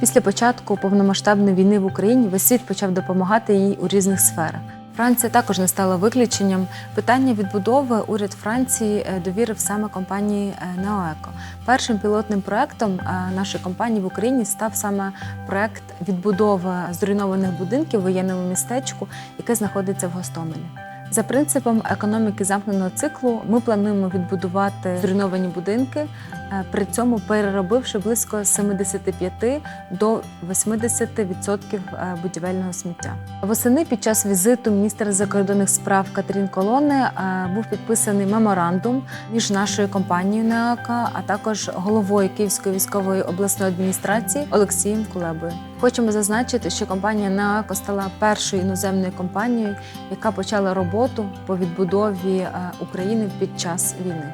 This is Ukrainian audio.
Після початку повномасштабної війни в Україні весь світ почав допомагати їй у різних сферах. Франція також не стала виключенням. Питання відбудови уряд Франції е, довірив саме компанії Неоеко. Першим пілотним проектом е, нашої компанії в Україні став саме проект відбудови зруйнованих будинків в воєнному містечку, яке знаходиться в Гостомелі. За принципом економіки замкненого циклу ми плануємо відбудувати зруйновані будинки, при цьому переробивши близько 75 до 80% е, будівельного сміття. Восени під час візиту міністра закордонних справ Катерін Колони е, був підписаний меморандум між нашою компанією НЕАКА, а також головою Київської військової обласної адміністрації Олексієм Кулебою. Хочемо зазначити, що компанія НЕАКО стала першою іноземною компанією, яка почала роботу по відбудові е, України під час війни.